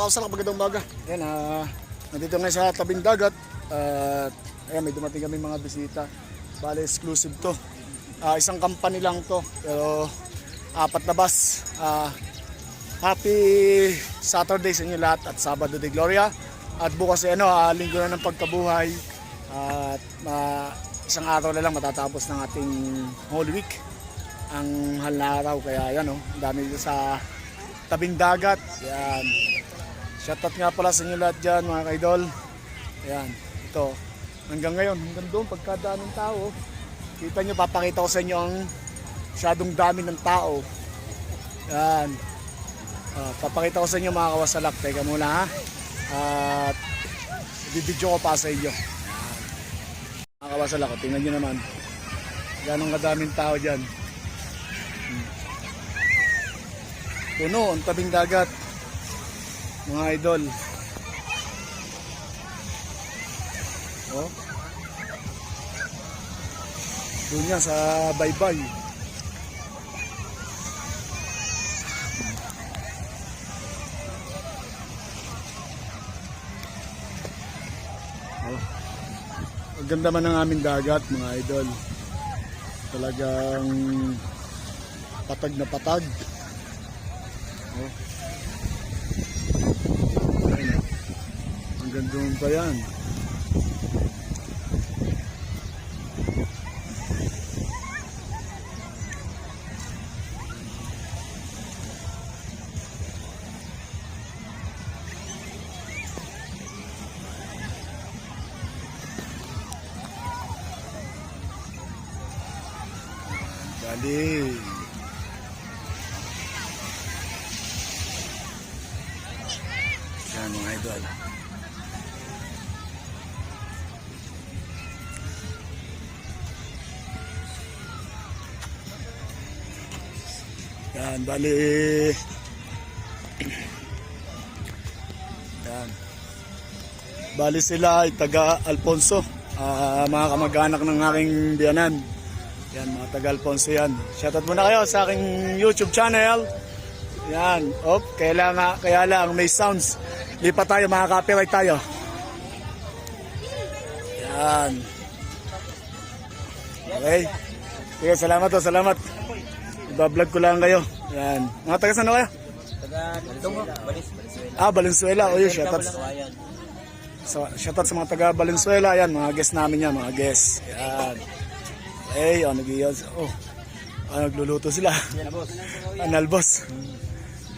Ka magandang umaga. Yan, ah, nandito ngayon sa tabing dagat. At ayan, may dumating kami mga bisita. Bale, exclusive to. Ah, isang company lang to. Pero apat na bus. Ah, happy Saturday sa inyo lahat at Sabado de Gloria. At bukas ay ano, ah, linggo na ng pagkabuhay. At ah, isang araw na lang matatapos ng ating Holy Week. Ang hal na araw. Kaya yan, oh, dami dito sa tabing dagat. Yan. Shoutout nga pala sa inyo lahat dyan mga kaidol. Yan. Ito. Hanggang ngayon, hanggang doon, pagkadaming tao. Kita nyo, papakita ko sa inyo ang masyadong dami ng tao. Yan. Ah, papakita ko sa inyo mga kawasalak. Teka muna ha. At bibidyo ko pa sa inyo. Mga kawasalak, tingnan nyo naman. Ganong kadaming tao dyan. Puno, ang tabing dagat. Mga idol. Oh. Doon yan sa baybay. Oh. Ang ganda man ng aming dagat, mga idol. Talagang patag na patag. Oh. Hanggang doon pa yan. Bali. Yan mga idol. Yan, bali. Yan. Bali sila ay taga Alfonso. Ah, mga kamag-anak ng aking biyanan. Yan, mga taga Alfonso yan. Shoutout muna kayo sa aking YouTube channel. Yan. Op, kaya lang, kaya lang may sounds. Lipat tayo, mga copyright tayo. Yan. Okay. Sige, salamat to, salamat. Iba-vlog ko lang kayo. Yan. Mga taga saan na kayo? Taga Valenzuela. Ah, Valenzuela. O yun, shoutout. So, shoutout sa mga taga Valenzuela. Yan, mga guests namin yan, mga guests. Yan. Eh, oh, nag Oh, ah, nagluluto sila. Anal boss.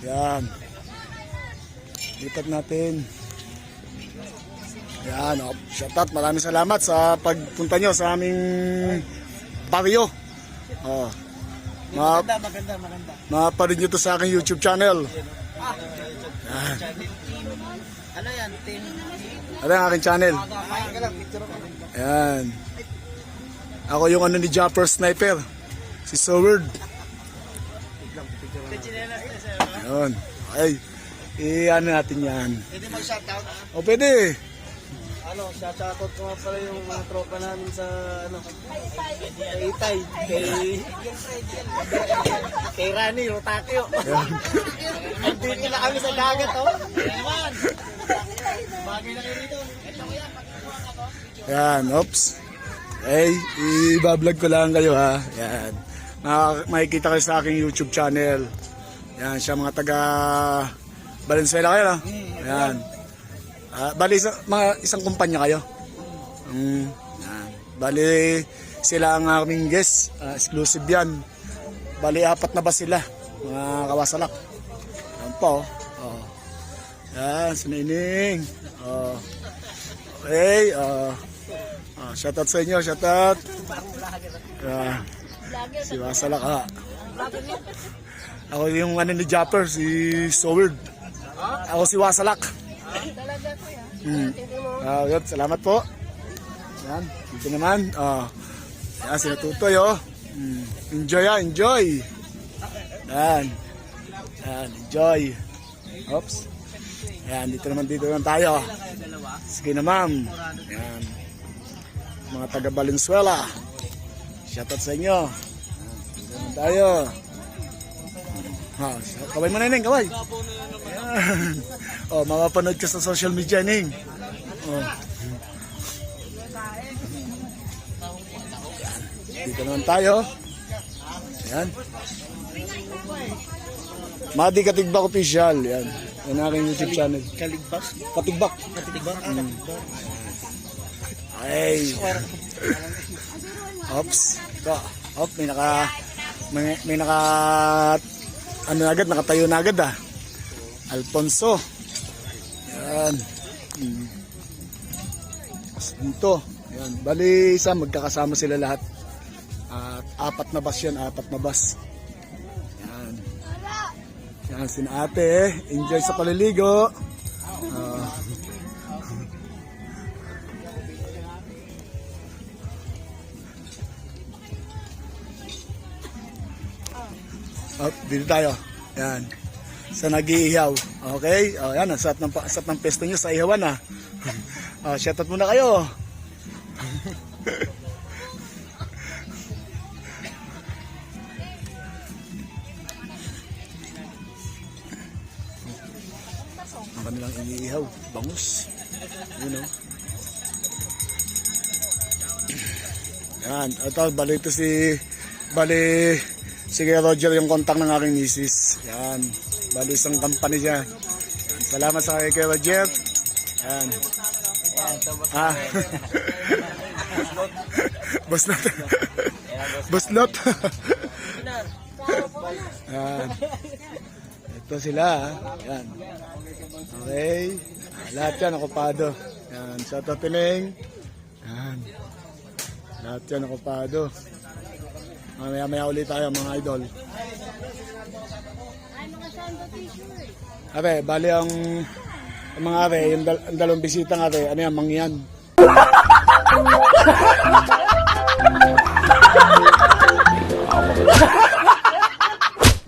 Yan. Lipat natin. Yan, oh, shoutout. Maraming salamat sa pagpunta nyo sa aming baryo. Oh. Ma Maganda, maganda, maganda. maparin nyo to sa aking YouTube channel. Yan. Ano yan, team? Ano ang aking channel? Ko. Yan. Ako yung ano ni Jumper Sniper. Si Soward. Ayun. Okay. I-ano natin yan. Pwede mag-shoutout? O pwede. Ano, shoutout ko nga pala yung mga tropa namin sa, ano, kay Itay, kay, kay Rani, Rotakyo. Andito na kami sa dagat, oh. Naman. Bagay na kayo dito. Yan. Oops. Okay. I-vlog ko lang kayo ha. Yan. Maka- makikita kayo sa aking YouTube channel. Yan. Siya mga taga Valenzuela kayo no? Yan. Ah, bali isa, mga isang kumpanya kayo. Mm, yan. Bali sila ang aming guest. Ah, exclusive yan. Bali apat na ba sila? Mga kawasalak. Yan po. Oh. Yan, sinining. Oh. Okay, uh, uh, shoutout sa inyo, shoutout. Uh, si Wasalak ha. Ako yung ano ni Japper, si Soward. Ako si Wasalak. Hmm. Ah, yun, salamat po. Yan, dito naman. Ah, yan, si Tutoy oh. Hmm. Enjoy ah, enjoy. Yan. Yan, enjoy. Oops. Yan, dito naman, dito naman tayo. Sige na ma'am. Yan. Mga taga Valenzuela. Shoutout sa inyo. Yan, dito naman tayo. Ah, so, kaway mo na Neng, kaway. Ayan. Oh, mapapanood ka sa social media, Neng. Oh. Dito naman tayo. Ayan. Madi Katigbak Official. Yan. Yan ang aking YouTube channel. Kaligbak. Katigbak. Katigbak. Ay. Ops. Ito. Op, may naka may, may naka ano na agad, nakatayo na agad ah. Alfonso. Yan. Hmm. Dito. Yan. Bali, isa, magkakasama sila lahat. At apat na bus yan, apat na bus. Yan. Yan, sin ate. Enjoy sa paliligo. Ah. Up, dito tayo. Yan. Sa nag-iihaw. Okay? O, yan. Ang sarap ng, sarap ng pesto nyo sa ihawan, ha. o, shoutout muna kayo. ang kanilang iniihaw. Bangus. Yun, o. Yan. Ito, bali ito si... Bali... Si Roger yung kontak ng aking misis. Yan. Bali isang company. Yan. Salamat sa kay Kuya Roger. Yan. Ah. Boss lot. Boss lot. Yan. Ito sila. ah. Yan. Okay. Lahat yan okupado. Yan. Shout out Tining. Yan. Lahat yan okupado. Mamaya maya ulit tayo mga idol. Abe, bali ang, ang mga are, yung, dal, ang dalawang bisita ng are, ano yan, mangyan.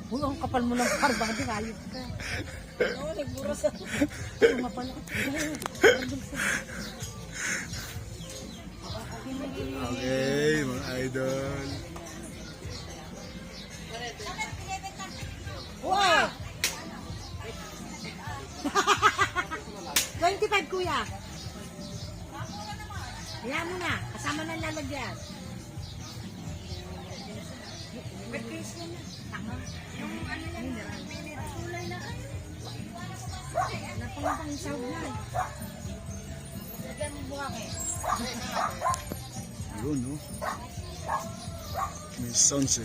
Uy, ang kapal mo ng karba, di ayos ka. Oo, nagbura sa... Tumapala. Okay, mga idol. Kaya mo na, kasama na lalagyan. Ba't kayo siya na? Tama. Yung ano yan, kulay na kayo. Napangapang isaw na. Lagyan mo buwak eh. Yun, no? May sounds.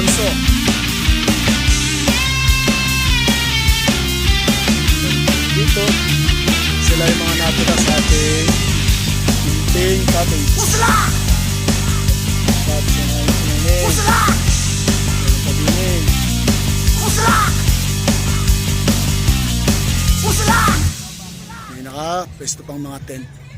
Alfonso. Dito, sila yung mga natira sa ating Tinting Cottage. Pusla! Tapos yung mga sinunod. Pusla! Yung kabinig. Pusla! Pusla! May naka-pwesto pang mga tent.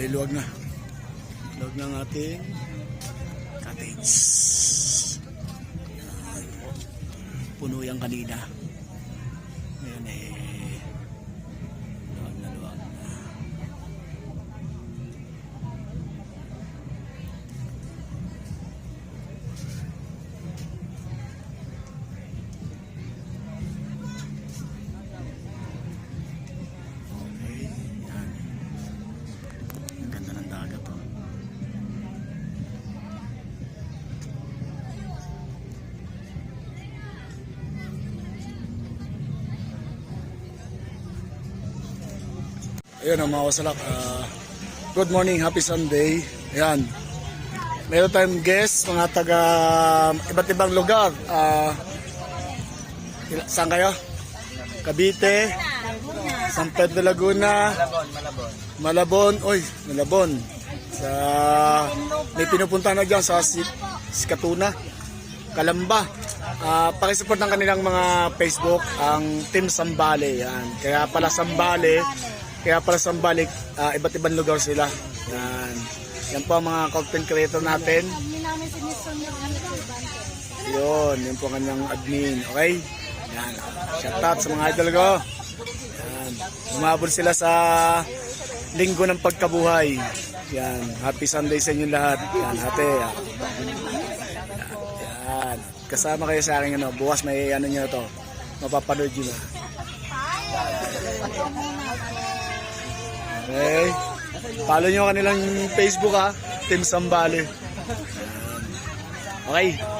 Bali, luwag na. Luwag na ang ating cottage. Puno yan kanina. Ayun ang mga wasalak. Ah, good morning, happy Sunday. Ayan. Meron tayong guest, mga taga iba't ibang lugar. Ila- saan kayo? Cavite, San Pedro Laguna, Malabon, oy, Malabon. Sa may pinupunta na diyan sa si, Sikatuna, Kalamba. Ah, pakisupport ng kanilang mga Facebook ang Team Sambale yan. Kaya pala Sambale, kaya pala Sambale, ah, iba't ibang lugar sila. Yan. Yan po ang mga content creator natin. Yun, yun po ang kanyang admin. Okay? Yan. Shout out sa mga idol ko. Yan. Umabot sila sa linggo ng pagkabuhay. Yan. Happy Sunday sa inyo lahat. Yan, ate. Yan. Kasama kayo sa akin ano. Bukas may ano nyo to. Mapapanood nyo na. Okay. Follow nyo kanilang Facebook ha. Team Sambali. Yan. Okay.